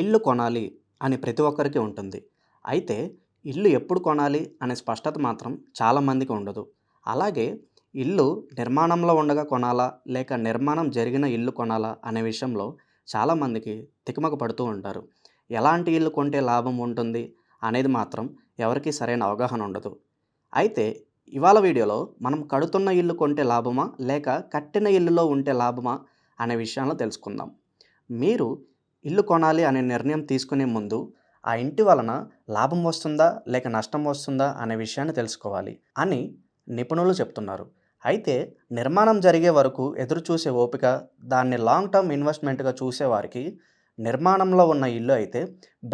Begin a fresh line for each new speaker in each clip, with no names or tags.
ఇల్లు కొనాలి అని ప్రతి ఒక్కరికి ఉంటుంది. అయితే ఇల్లు ఎప్పుడు కొనాలి అనే స్పష్టత మాత్రం చాలామందికి ఉండదు. అలాగే ఇల్లు నిర్మాణంలో ఉండగా కొనాలా లేక నిర్మాణం జరిగిన ఇల్లు కొనాలా అనే విషయంలో చాలామందికి తికమక పడుతూ ఉంటారు. ఎలాంటి ఇల్లు కొంటే లాభం ఉంటుంది అనేది మాత్రం ఎవరికీ సరైన అవగాహన ఉండదు. అయితే ఇవాళ వీడియోలో మనం కడుతున్న ఇల్లు కొంటే లాభమా లేక కట్టిన ఇల్లులో ఉంటే లాభమా అనే విషయాలను తెలుసుకుందాం. మీరు ఇల్లు కొనాలి అనే నిర్ణయం తీసుకునే ముందు ఆ ఇంటి వలన లాభం వస్తుందా లేక నష్టం వస్తుందా అనే విషయాన్ని తెలుసుకోవాలి అని నిపుణులు చెప్తున్నారు. అయితే నిర్మాణం జరిగే వరకు ఎదురు చూసే ఓపిక దాన్ని లాంగ్ టర్మ్ ఇన్వెస్ట్మెంట్గా చూసేవారికి నిర్మాణంలో ఉన్న ఇల్లు అయితే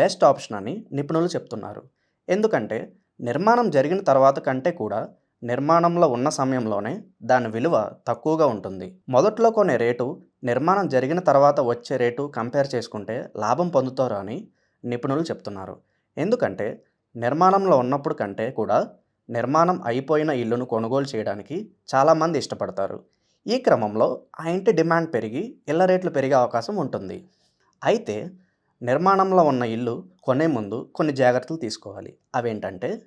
బెస్ట్ ఆప్షన్ అని నిపుణులు చెప్తున్నారు. ఎందుకంటే నిర్మాణం జరిగిన తర్వాత కంటే కూడా నిర్మాణంలో ఉన్న సమయంలోనే దాని విలువ తక్కువగా ఉంటుంది. మొదట్లో కొనే రేటు నిర్మాణం జరిగిన తర్వాత వచ్చే రేటు కంపేర్ చేసుకుంటే లాభం పొందుతారు అని నిపుణులు చెప్తున్నారు. ఎందుకంటే నిర్మాణంలో ఉన్నప్పుడు కంటే కూడా నిర్మాణం అయిపోయిన ఇల్లును కొనుగోలు చేయడానికి చాలామంది ఇష్టపడతారు. ఈ క్రమంలో ఆ ఇంటి డిమాండ్ పెరిగి ఇళ్ళ రేట్లు పెరిగే అవకాశం ఉంటుంది. అయితే నిర్మాణంలో ఉన్న ఇల్లు కొనే ముందు కొన్ని జాగ్రత్తలు తీసుకోవాలి. అవేంటంటే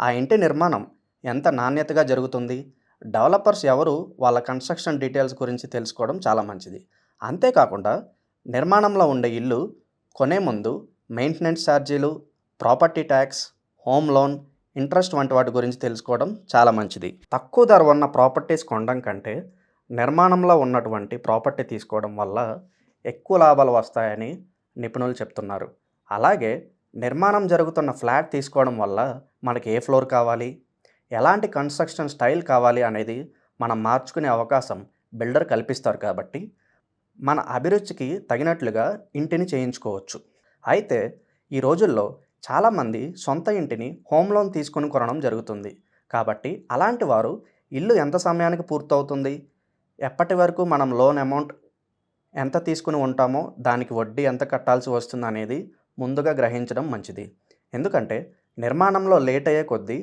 ఆ ఇంటి నిర్మాణం ఎంత నాణ్యతగా జరుగుతుంది? డెవలపర్స్ ఎవరు? వాళ్ళ కన్స్ట్రక్షన్ డీటెయిల్స్ గురించి తెలుసుకోవడం చాలా మంచిది. అంతేకాకుండా నిర్మాణంలో ఉండే ఇల్లు కొనే ముందు మెయింటెనెన్స్ ఛార్జీలు property tax home loan interest వంటి వాటి గురించి తెలుసుకోవడం చాలా మంచిది. తక్కువ ధర ఉన్న ప్రాపర్టీస్ కొనడం కంటే నిర్మాణంలో ఉన్నటువంటి ప్రాపర్టీ తీసుకోవడం వల్ల ఎక్కువ లాభాలు వస్తాయని నిపుణులు చెప్తున్నారు. అలాగే నిర్మాణం జరుగుతున్న ఫ్లాట్ తీసుకోవడం వల్ల మనకి ఏ ఫ్లోర్ కావాలి? ఎలాంటి కన్స్ట్రక్షన్ స్టైల్ కావాలి అనేది మనం మార్చుకునే అవకాశం బిల్డర్ కల్పిస్తారు కాబట్టి మన అభిరుచికి తగినట్లుగా ఇంటిని చేయించుకోవచ్చు. అయితే ఈ రోజుల్లో చాలామంది సొంత ఇంటిని హోమ్ లోన్ తీసుకుని కొనడం జరుగుతుంది. కాబట్టి అలాంటి వారు ఇల్లు ఎంత సమయానికి పూర్తవుతుంది? ఎప్పటి వరకు మనం లోన్ అమౌంట్ ఎంత తీసుకుని ఉంటామో దానికి వడ్డీ ఎంత కట్టాల్సి వస్తుంది అనేది ముందుగా గ్రహించడం మంచిది. ఎందుకంటే నిర్మాణంలో లేట్ అయ్యే కొద్దీ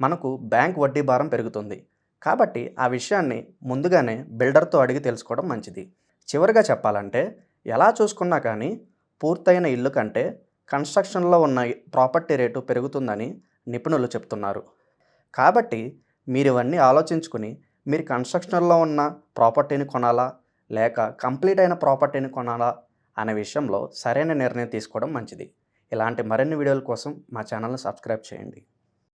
మనకు బ్యాంక్ వడ్డీ భారం పెరుగుతుంది. కాబట్టి ఆ విషయాన్ని ముందుగానే బిల్డర్తో అడిగి తెలుసుకోవడం మంచిది. చివరిగా చెప్పాలంటే ఎలా చూసుకున్నా కానీ పూర్తయిన ఇల్లు కంటే కన్స్ట్రక్షన్లో ఉన్న ప్రాపర్టీ రేటు పెరుగుతుందని నిపుణులు చెప్తున్నారు. కాబట్టి మీరు ఇవన్నీ ఆలోచించుకుని మీరు కన్స్ట్రక్షన్లో ఉన్న ప్రాపర్టీని కొనాలా? లేక కంప్లీట్ అయిన ప్రాపర్టీని కొనాలా? అనే విషయంలో సరైన నిర్ణయం తీసుకోవడం మంచిది. ఇలాంటి మరిన్ని వీడియోల కోసం మా ఛానల్ని సబ్స్క్రైబ్ చేయండి.